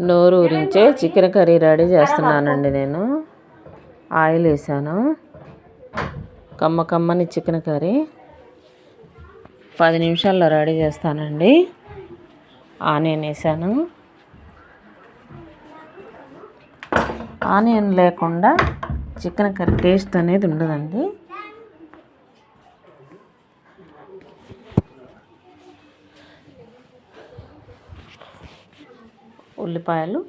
నోరు ఊరించే chicken curry ready చేస్తున్నానండి నేను. ఆయిల్ వేసాను. కమ్మ కమ్మని చికెన్ కర్రీ. పది నిమిషాల్లో రెడీ చేస్తానండి. ఆనియన్ వేసాను. ఆనియన్ లేకుండా చికెన్ కర్రీ టేస్ట్ అనేది ఉండదండి. ఉల్లిపాయలు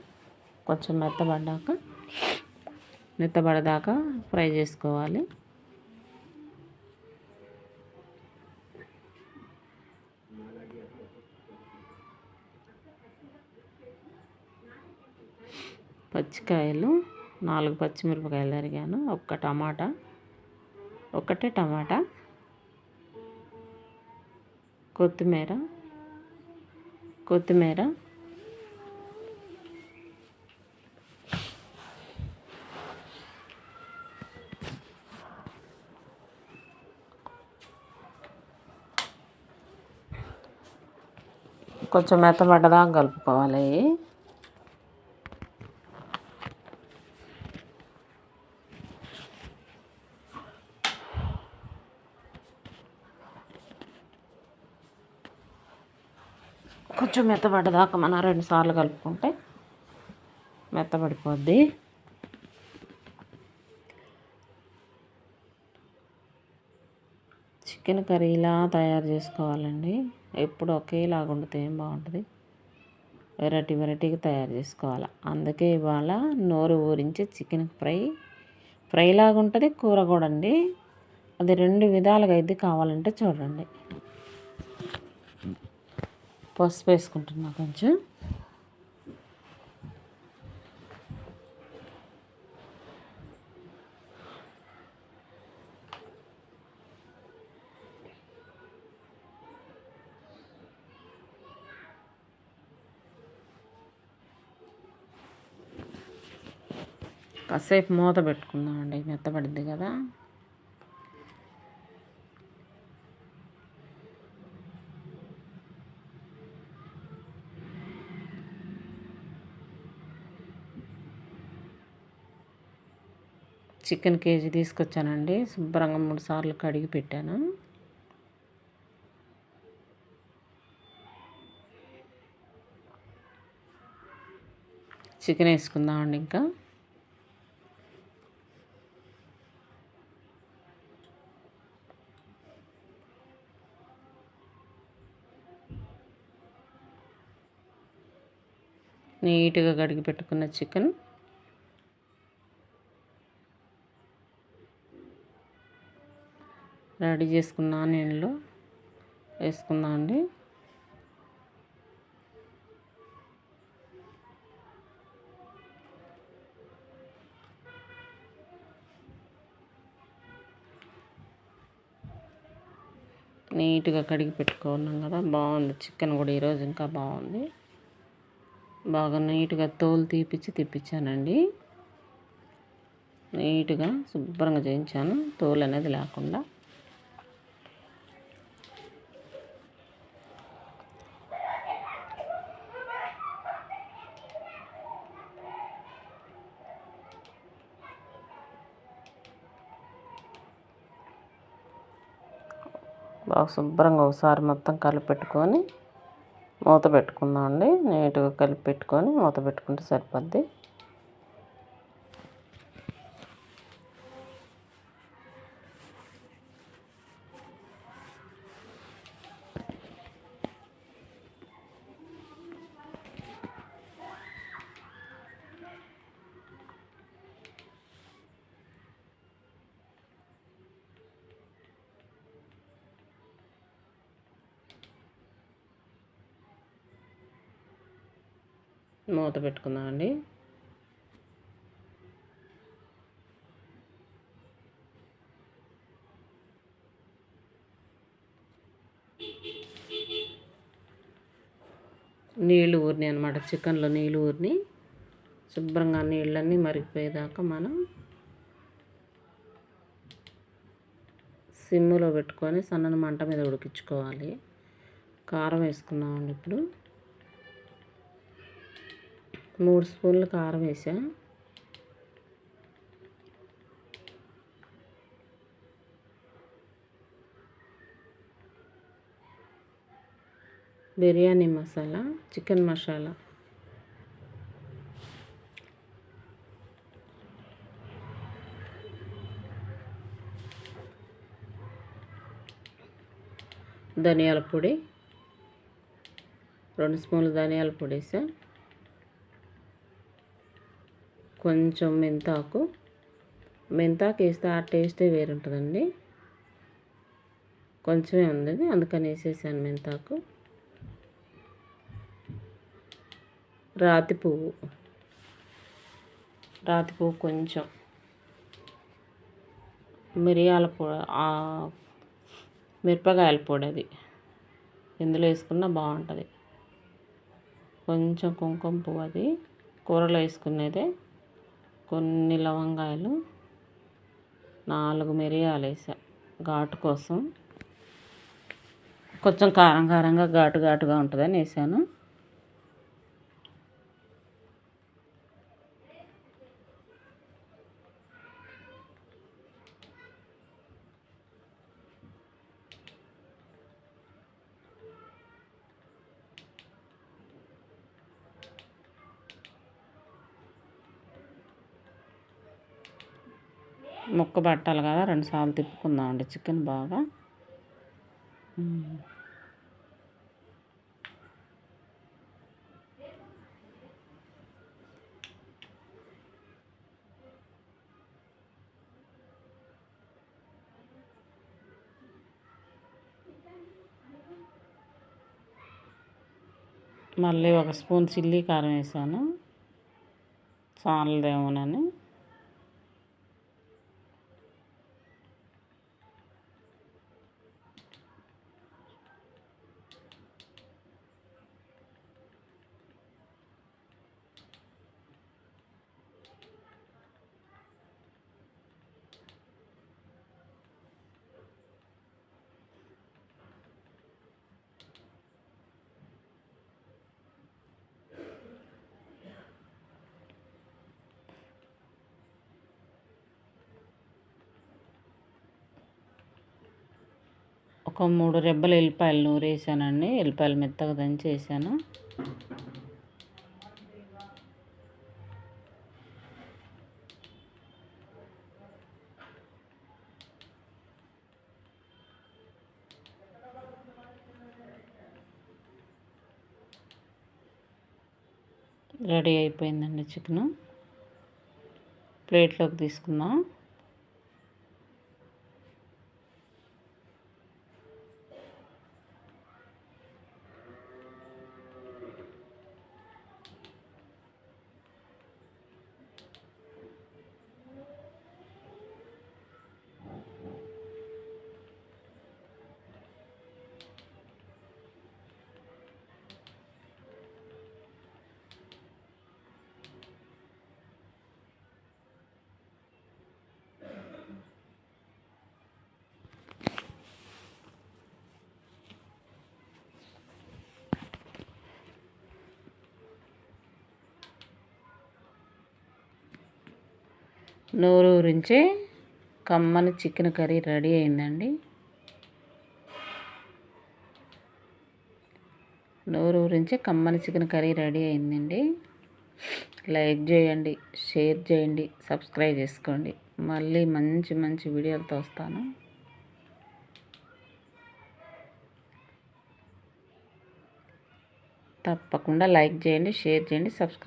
కొంచెం మెత్తబడ్డాక మెత్తబడదాకా ఫ్రై చేసుకోవాలి. పచ్చికాయలు నాలుగు పచ్చిమిరపకాయలు తరిగాను. ఒక్క టమాటా ఒకటే టమాటా కొత్తిమీర కొత్తిమీర కొంచెం మెత్తబడ్డదాకా కలుపుకోవాలి. కొంచెం మెత్తబడ్డదాకా మనం రెండు సార్లు కలుపుకుంటే మెత్తబడిపోద్ది చికెన్ కర్రీ ఇలా తయారు చేసుకోవాలండి. ఎప్పుడు ఒకేలాగా ఉండితే ఏం బాగుంటుంది? వెరైటీ వెరైటీగా తయారు చేసుకోవాలి. అందుకే ఇవాళ నోరు ఊరించి చికెన్ ఫ్రై ఫ్రై లాగా ఉంటుంది కూర కూడా అండి. అది రెండు విధాలుగా అయితే కావాలంటే చూడండి. పసుపు వేసుకుంటున్నా కొంచెం. కాసేపు మూత పెట్టుకుందామండి మెత్తబడింది కదా. చికెన్ కేజీ తీసుకొచ్చానండి శుభ్రంగా మూడు సార్లు కడిగి పెట్టాను. చికెన్ వేసుకుందామండి ఇంకా. నీట్గా కడిగి పెట్టుకున్న చికెన్. రెడీ చేసుకున్న ఆనియన్లో వేసుకుందాం అండి. నీట్గా కడిగి పెట్టుకున్నాం కదా బాగుంది. చికెన్ కూడా ఈరోజు ఇంకా బాగుంది. బాగా నీట్గా తోలు తీపిచ్చి తిప్పించానండి నీట్గా శుభ్రంగా చేయించాను తోలు అనేది లేకుండా. బాగా శుభ్రంగా ఒకసారి మొత్తం కలిపి పెట్టుకొని మూత పెట్టుకుందాం అండి నీట్గా కలిపి పెట్టుకొని మూత పెట్టుకుంటే సరిపోద్ది. మూత పెట్టుకుందామండి. నీళ్ళు ఊరినాయి అనమాట చికెన్లో నీళ్ళు ఊరిని. శుభ్రంగా నీళ్ళన్నీ మరిగిపోయేదాకా మనం సిమ్లో పెట్టుకొని సన్నని మంట మీద ఉడికించుకోవాలి. కారం వేసుకున్నామండి ఇప్పుడు. మూడు స్పూన్లు కారం వేసా. బిర్యానీ మసాలా చికెన్ మసాలా. ధనియాల పొడి రెండు స్పూన్లు ధనియాల పొడి సార్ కొంచెం మెంతాకు. మెంతాకు వేస్తే ఆ టేస్టే వేరుంటుందండి. కొంచెమే ఉంది అందుకని వేసేసాను మెంతాకు. రాతి పువ్వు. రాతి పువ్వు కొంచెం. మిరియాల పొడి మిరపకాయల పొడి అది. ఇందులో వేసుకున్నా బాగుంటుంది. కొంచెం కుంకుమ పువ్వు అది. కూరలో వేసుకునేదే కొన్ని లవంగాయలు నాలుగు మిరియాలు వేసా ఘాటు కోసం. కొంచెం కారం కారంగా ఘాటు ఘాటుగా ఉంటుందని వేసాను. ముక్క పట్టాలి కదా రెండుసార్లు తిప్పుకుందామండి చికెన్ బాగా. మళ్ళీ ఒక స్పూన్ చిల్లీ కారం వేసాను. చాలదేమోనని. ఒక మూడు రెబ్బలు ఎల్లిపాయలు నూరేసానండి. ఎల్లిపాయలు మెత్తగా దంచి వేసాను రెడీ అయిపోయిందండి చికెను. ప్లేట్లోకి తీసుకుందాం. నోరు ఊరించే కమ్మని చికెన్ కర్రీ రెడీ అయిందండి. నోరు ఊరించే కమ్మని చికెన్ కర్రీ రెడీ అయిందండి. లైక్ చేయండి షేర్ చేయండి సబ్స్క్రైబ్ చేసుకోండి. మళ్ళీ మంచి మంచి వీడియోలతో వస్తాను. తప్పకుండా లైక్ చేయండి షేర్ చేయండి సబ్స్క్రైబ్